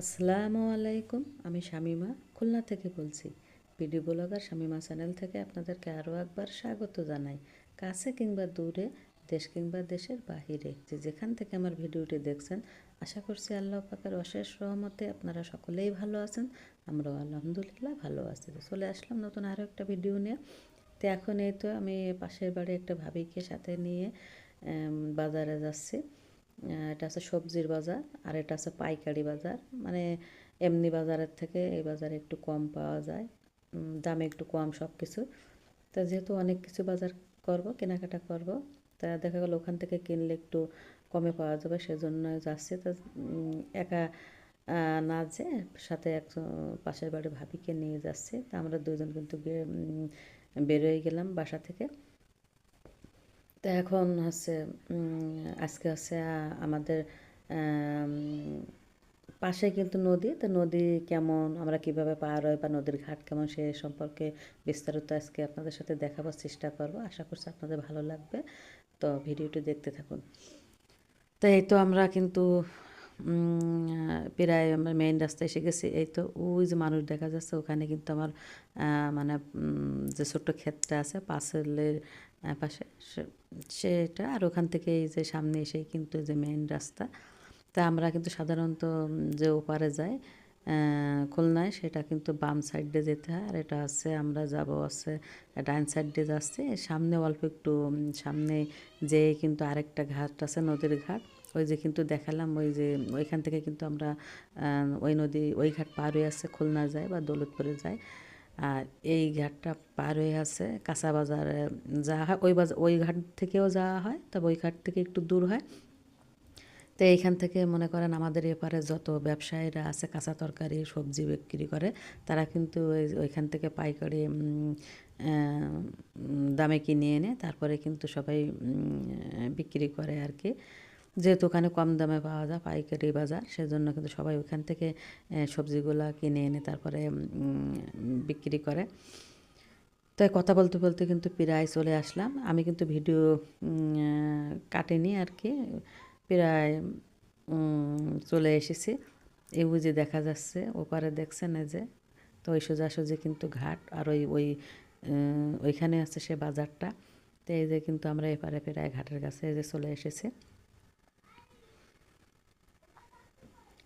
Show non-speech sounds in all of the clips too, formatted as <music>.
আসসালামু আলাইকুম, আমি শামিমা, খুলনা থেকে বলছি। ভিডিও ব্লগার শামিমা চ্যানেল থেকে আপনাদেরকে আরও একবার স্বাগত জানাই। কাছে কিংবা দূরে, দেশ কিংবা দেশের বাহিরে। যে যেখান থেকে আমার ভিডিওটি দেখছেন, আশা করছি আল্লাহ পাকের অশেষ রহমতে আপনারা সকলেই ভালো আছেন, আমরাও আলহামদুলিল্লাহ ভালো আছি। চলে আসলাম নতুন আরও একটা ভিডিও নিয়ে। তো এখন এই তো আমি পাশের বাড়ি একটা ভাবিকে সাথে নিয়ে বাজারে যাচ্ছি। এটা আছে সবজির বাজার আর এটা আছে পাইকারি বাজার। মানে এমনি বাজারের থেকে এই বাজারে একটু কম পাওয়া যায় দামে একটু কম সব কিছু তা যেহেতু অনেক কিছু বাজার করব, কেনাকাটা করব, তা দেখা গেল ওখান থেকে কিনলে একটু কমে পাওয়া যাবে, সেজন্য যাচ্ছি। তা একা না যে সাথে একজন পাশের বাড়ি ভাবিকে নিয়ে যাচ্ছে। তা আমরা দুজন কিন্তু বেরোয় গেলাম বাসা থেকে। তো এখন হচ্ছে আজকে হচ্ছে আমাদের পাশে কিন্তু নদী, তো নদী কেমন, আমরা কীভাবে পার হয় বা নদীর ঘাট কেমন সে সম্পর্কে বিস্তারিত আজকে আপনাদের সাথে দেখাবার চেষ্টা করব। আশা করছি আপনাদের ভালো লাগবে। তো ভিডিওটি দেখতে থাকুন। তো এই তো আমরা কিন্তু প্রায় আমরা মেইন রাস্তায় এসে গেছি। এই তো ওই যে মানুষ দেখা যাচ্ছে, ওখানে কিন্তু আমার মানে যে ছোট্ট ক্ষেতটা আছে, পাশেলের পাশে সেটা আর ওখান থেকে এই যে সামনে এসেই কিন্তু যে মেইন রাস্তা। তা আমরা কিন্তু সাধারণত যে ওপারে যাই খুলনায়, সেটা কিন্তু বাম সাইডে যেতে হয়। আর এটা আছে, আমরা যাব আছে ডাইন সাইডে যাচ্ছে। সামনে অল্প একটু সামনে যেয়ে কিন্তু আরেকটা ঘাট আছে, নদীর ঘাট। ওই যে কিন্তু দেখালাম, ওই যে ওইখান থেকে কিন্তু আমরা ওই নদী, ওই ঘাট পার হয়ে আছে খুলনা যায় বা দৌলতপুরে যায়। আর এই ঘাটটা পার হয়ে আছে কাঁচা বাজারে যাওয়া হয়। ওই বাজার ওই ঘাট থেকেও যাওয়া হয়, তবে ওই ঘাট থেকে একটু দূর হয়। তো এইখান থেকে মনে করেন আমাদের এপারে যত ব্যবসায়ীরা আছে, কাঁচা তরকারি, সবজি বিক্রি করে, তারা কিন্তু ওই- ওইখান থেকে পাইকারি দামে কিনে এনে তারপরে কিন্তু সবাই বিক্রি করে আর কি। যেহেতু ওখানে কম দামে পাওয়া যায়, পাইকারি বাজার, সেজন্য কিন্তু সবাই ওখান থেকে সবজিগুলা কিনে এনে তারপরে বিক্রি করে। তো কথা বলতে বলতে কিন্তু প্রায় চলে আসলাম। আমি কিন্তু ভিডিও কাটিনি আর কি, প্রায় চলে এসেছি। এই বুঝে দেখা যাচ্ছে, ওপারে দেখছেন এই যে, তো ওই সোজাসুজি কিন্তু ঘাট আর ওই ওই ওইখানে আছে সে বাজারটা। তো এই যে কিন্তু আমরা এপারে প্রায় ঘাটের কাছে এই যে চলে এসেছি।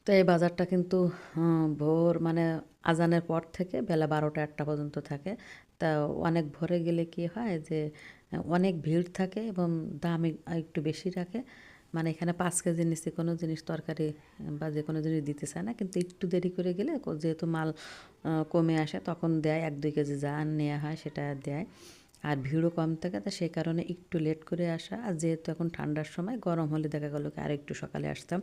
তো এই বাজারটা কিন্তু ভোর মানে আজানের পর থেকে বেলা বারোটা একটা পর্যন্ত থাকে। তা অনেক ভোরে গেলে কি হয় যে, অনেক ভিড় থাকে এবং দাম এক- একটু বেশি রাখে। মানে এখানে পাঁচ কেজির নিচে কোনো জিনিস তরকারি বা যে কোনো জিনিস দিতে চায় না। কিন্তু একটু দেরি করে গেলে যেহেতু মাল কমে আসে তখন দেয়, এক দুই কেজি যা নেওয়া হয় সেটা দেয়। আর ভিড়ও কম থাকে, তা সেই কারণে একটু লেট করে আসা। আর যেহেতু এখন ঠান্ডার সময়, গরম হলে দেখা গেলো আর একটু সকালে আসতাম।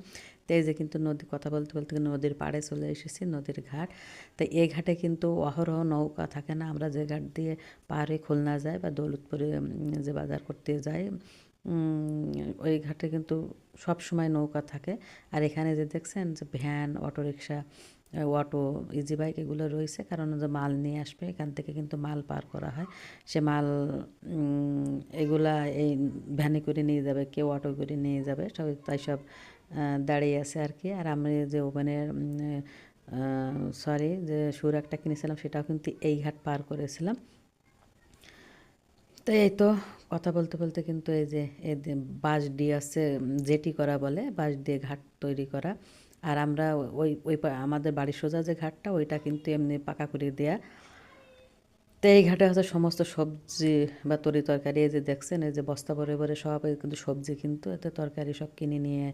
তাই যে কিন্তু নদী, কথা বলতে বলতে নদীর পাড়ে চলে এসেছি, নদীর ঘাট। তো এই ঘাটে কিন্তু অহরহ নৌকা থাকে না, আমরা যে ঘাট দিয়ে পাড়ে খুলনা যায় বা দৌলতপুরে যে বাজার করতে যাই ওই ঘাটে কিন্তু সব সময় নৌকা থাকে। আর এখানে যে দেখছেন যে van, autorickshaw auto easy bike এগুলো রয়েছে। কারণ যে মাল নিয়ে আসবে, এখান থেকে কিন্তু মাল পার করা হয়। সে মাল এগুলা এই ভ্যানে করে নিয়ে যাবে, কেউ অটো করে নিয়ে যাবে সব তাই সব দাঁড়িয়ে আছে আর কি। আর আমি যে ওভেনের সরি যে সুর একটা কিনেছিলাম, সেটাও কিন্তু এই ঘাট পার করেছিলাম। তো এই তো কথা বলতে বলতে কিন্তু এই যে, এই বাঁশ দিয়ে আছে জেটি করা বলে, বাঁশ দিয়ে ঘাট তৈরি করা। আর আমরা ওই ওই আমাদের বাড়ির সোজা যে ঘাটটা, ওইটা কিন্তু এমনি পাকা করে দেয়া। তো এই ঘাটে হচ্ছে সমস্ত সবজি বা তরি তরকারি, এই যে দেখছেন, এই যে বস্তা ভরে ভরে সব কিন্তু সবজি কিন্তু এতে তরকারি সব কিনে নিয়ে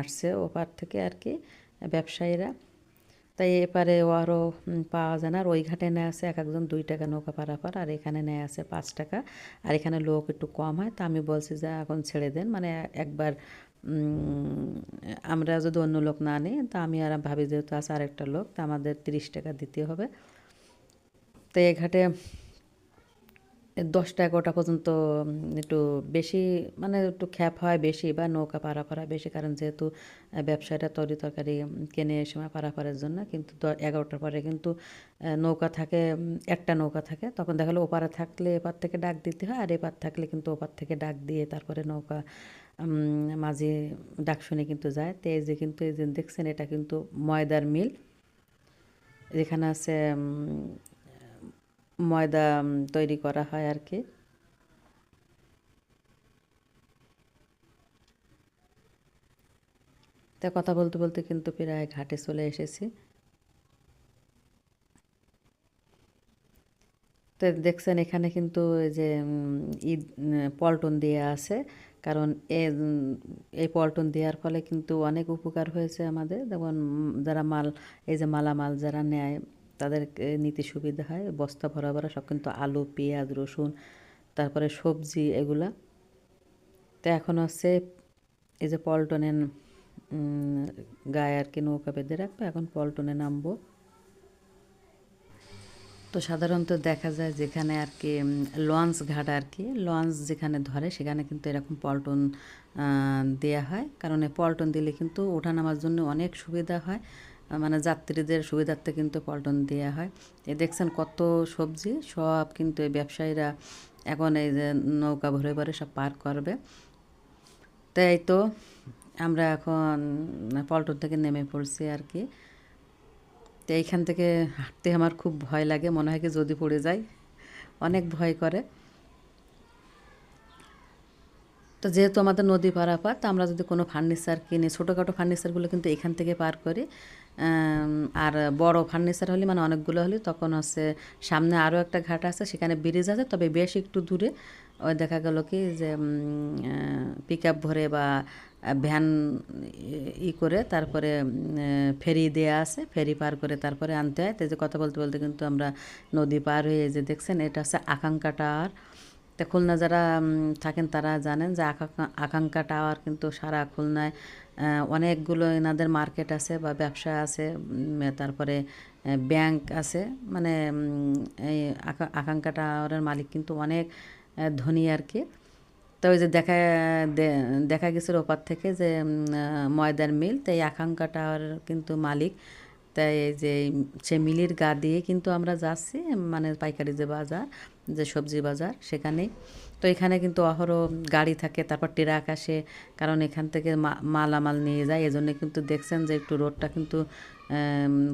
আসছে ওপার থেকে আর কি, ব্যবসায়ীরা। তাই এপারে আরও পাওয়া যায় না। আর ওই ঘাটে নেয় আছে এক একজন দুই টাকা নৌকা পারাপার, আর এখানে নেয় আছে পাঁচ টাকা। আর এখানে লোক একটু কম হয়। তা আমি বলছি যে, এখন ছেড়ে দেন। মানে একবার আমরা যদি অন্য লোক না নিই, তা আমি আর ভাবি যেহেতু আছে আরেকটা লোক, তা আমাদের তিরিশ টাকা দিতে হবে। তো এ ঘাটে দশটা এগারোটা পর্যন্ত একটু বেশি মানে একটু খ্যাপ হয় বেশি বা নৌকা পারাপারা বেশি, কারণ যেহেতু ব্যবসাটা তরি তরকারি কেনে সময় পারাপারের জন্য, কিন্তু এগারোটার পরে কিন্তু নৌকা থাকে একটা নৌকা থাকে, তখন দেখা গেলো ওপারে থাকলে এপার থেকে ডাক দিতে হয়, আর এপার থাকলে কিন্তু ওপার থেকে ডাক দিয়ে তারপরে নৌকা মাঝে ডাক শুনে কিন্তু যায়। তো এই যে কিন্তু এই যে দেখছেন, এটা কিন্তু ময়দার মিল। যেখানে আছে ময়দা তৈরি করা হয় আর কি তা কথা বলতে বলতে কিন্তু প্রায় ঘাটে চলে এসেছি। তো দেখছেন এখানে কিন্তু এই যে ঈদ পল্টন দেওয়া আছে। কারণ এ এই পল্টন দেওয়ার ফলে কিন্তু অনেক উপকার হয়েছে আমাদের। যেমন যারা মাল, এই যে মালামাল যারা নেয় তাদের নিতে সুবিধা হয়। বস্তা ভরা ভরা সব কিন্তু আলু পেঁয়াজ রসুন তারপরে সবজি এগুলা। তো এখন হচ্ছে এই যে পল্টনের উম, গায়ে আর কি নৌকা বেঁধে রাখব এখন পল্টনে নামবো। তো সাধারণত দেখা যায় যেখানে আর কি লঞ্চ ঘাট আর কি লঞ্চ যেখানে ধরে সেখানে কিন্তু এরকম পল্টন দেয়া হয়। কারণ পল্টন দিলে কিন্তু ওঠা নামার জন্য অনেক সুবিধা হয়। মানে যাত্রীদের সুবিধার্থে কিন্তু পল্টন দেওয়া হয়। এ দেখছেন কত সবজি, সব কিন্তু এই ব্যবসায়ীরা এখন এই যে নৌকা ভরে ভরে সব পার করবে। তাই তো আমরা এখন পল্টন থেকে নেমে পড়ছি আর কি। তো এইখান থেকে হাঁটতে আমার খুব ভয় লাগে, মনে হয় কি যদি পড়ে যাই। অনেক ভয় করে। তো যেহেতু আমাদের নদী পারাপার, তো আমরা যদি কোনো ফার্নিচার কিনি, ছোটোখাটো ফার্নিচারগুলো কিন্তু এখান থেকে পার করি। আর বড় ফার্নিচার হলে মানে অনেকগুলো হলে, তখন হচ্ছে সামনে আরও একটা ঘাট আছে, সেখানে ব্রিজ আছে, তবে বেশ একটু দূরে। ওই দেখা গেল কি যে পিক আপ ভরে বা ভ্যান ই করে তারপরে ফেরি দেয়া আছে, ফেরি পার করে তারপরে আনতে হয়। তো যে কথা বলতে বলতে কিন্তু আমরা নদী পার হয়ে যে দেখছেন, এটা হচ্ছে আকাঙ্ক্ষা টাওয়ার। তা খুলনা যারা থাকেন তারা জানেন যে আকাঙ্ক্ষা টাওয়ার কিন্তু সারা খুলনায় অনেকগুলো এনাদের মার্কেট আছে বা ব্যবসা আছে তারপরে ব্যাংক আছে মানে এই আকা- আকাঙ্ক্ষা টাওয়ারের মালিক কিন্তু অনেক ধনী আর কি। তো ওই যে দেখা দেখা গেছিল ওপার থেকে যে ময়দার মিল, তো এই আকাঙ্ক্ষা টাওয়ার কিন্তু মালিক, তাই যে, সে মিলির গা দিয়ে কিন্তু আমরা যাচ্ছি মানে পাইকারি যে বাজার যে সবজি বাজার সেখানেই। তো এখানে কিন্তু অহরহ গাড়ি থাকে, তারপর ট্রাক আসে, কারণ এখান থেকে মালামাল নিয়ে যায়। এজন্য কিন্তু দেখছেন যে একটু রোডটা কিন্তু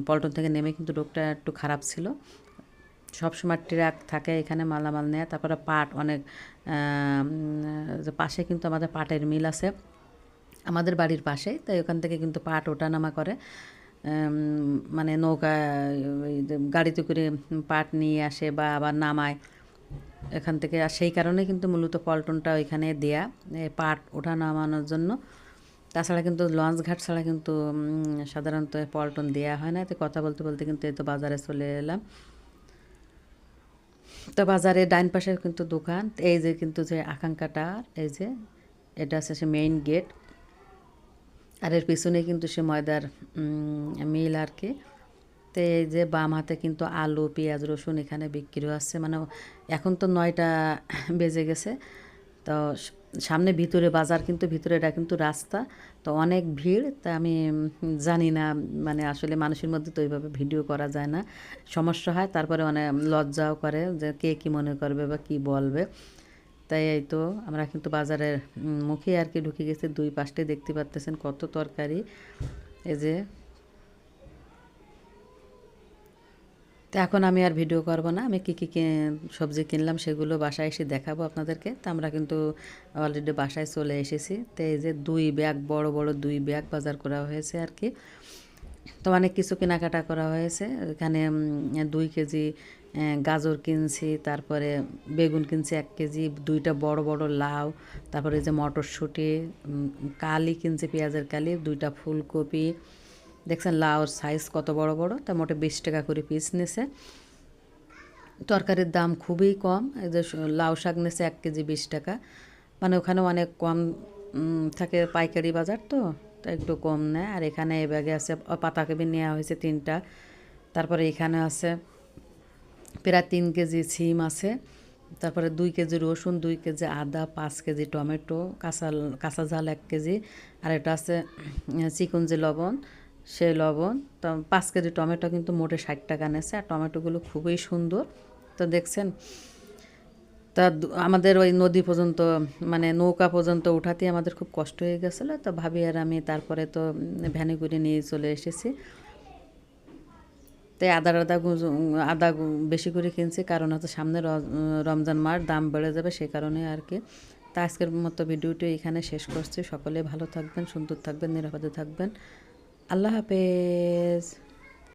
পল্টন থেকে নেমে কিন্তু রোডটা একটু খারাপ ছিল। সবসময় ট্রাক থাকে এখানে মালামাল নেয়, তারপরে পাট অনেক পাশে কিন্তু আমাদের পাটের মিল আছে, আমাদের বাড়ির পাশে। তাই ওখান থেকে কিন্তু পাট ওঠানামা করে। মানে নৌকা গাড়িতে করে পাট নিয়ে আসে বা আবার নামায়। এখান থেকে। আর সেই কারণে কিন্তু মূলত পল্টনটা ওইখানে দেয়া পাট ওঠা নামানোর জন্য। তাছাড়া কিন্তু লঞ্চ ঘাট ছাড়া কিন্তু সাধারণত পল্টন দেয়া হয় না। তো কথা বলতে বলতে কিন্তু এই তো বাজারে চলে এলাম। তো বাজারে ডাইন পাশে কিন্তু দোকান। এই যে কিন্তু যে আকাঙ্ক্ষাটা, এই যে এটা হচ্ছে সে মেইন গেট আর এর পিছনে কিন্তু সে ময়দার মিল আর কি। তো এই যে বাম হাতে কিন্তু আলু, পেঁয়াজ, রসুন এখানে বিক্রি হচ্ছে মানে এখন তো নয়টা <coughs> বেজে গেছে। তো সামনে ভিতরে বাজার কিন্তু ভিতরে, এটা কিন্তু রাস্তা। তো অনেক ভিড়, তা আমি জানি না মানে আসলে মানুষের মধ্যে তো ওইভাবে ভিডিও করা যায় না। সমস্যা হয়, তারপরে অনেক লজ্জাও করে যে কে কী মনে করবে বা কী বলবে। তাই এই তো, আমরা কিন্তু বাজারের মুখে আর কি ঢুকে গেছি। দুই পাশে দেখতে পাচ্তেছেন কত তরকারি। এই যে তো এখন আমি আর ভিডিও করব না। আমি কী কী সবজি কিনলাম সেগুলো বাসায় এসে দেখাবো আপনাদেরকে। তো আমরা কিন্তু অলরেডি বাসায় চলে এসেছি। তো এই যে দুই ব্যাগ, বড় বড় দুই ব্যাগ বাজার করা হয়েছে আর কি। তো অনেক কিছু কেনাকাটা করা হয়েছে। এখানে দুই কেজি গাজর কিনছি, তারপরে বেগুন কিনছি এক কেজি, দুইটা বড় বড় লাউ, তারপরে যে মটরশুঁটি কালি কিনছি, পেঁয়াজের কালি, দুইটা ফুলকপি দেখছেন লাউর সাইজ কত বড় বড়, তা মোটে বিশ টাকা করে পিস নিছে। তরকারির দাম খুবই কম, এই যে লাউ শাক নিচ্ছে এক কেজি বিশ টাকা। মানে ওখানে অনেক কম থাকে পাইকারি বাজার তো তো একটু কম নেয়। আর এখানে এই ব্যাগে আছে পাতাকপি নেওয়া হয়েছে তিনটা। তারপরে এখানে আছে প্রায় তিন কেজি সিম আছে। তারপরে দুই কেজি রসুন, দুই কেজি আদা, পাঁচ কেজি টমেটো, কাঁচা কাঁচা ঝাল এক কেজি। আর এটা আছে চিকন যে লবণ। সেই লবণ, তো পাঁচ কেজি টমেটো কিন্তু মোটে ষাট টাকা নেছে আর টমেটোগুলো খুবই সুন্দর। তো দেখছেন, তা আমাদের ওই নদী পর্যন্ত মানে নৌকা পর্যন্ত উঠাতে আমাদের খুব কষ্ট হয়ে গেছিল। তো ভাবি আর আমি তারপরে তো ভ্যানে করে নিয়ে চলে এসেছি। তাই আদা আদা আদা বেশি করে কিনছি, কারণ হচ্ছে সামনে রমজান মাস, দাম বেড়ে যাবে সেই কারণে আর কি। তা আজকের মতো ভিডিওটি এখানে শেষ করছি। সকলে ভালো থাকবেন, সুন্দর থাকবেন, নিরাপদে থাকবেন। আল্লাহ হাফেজ।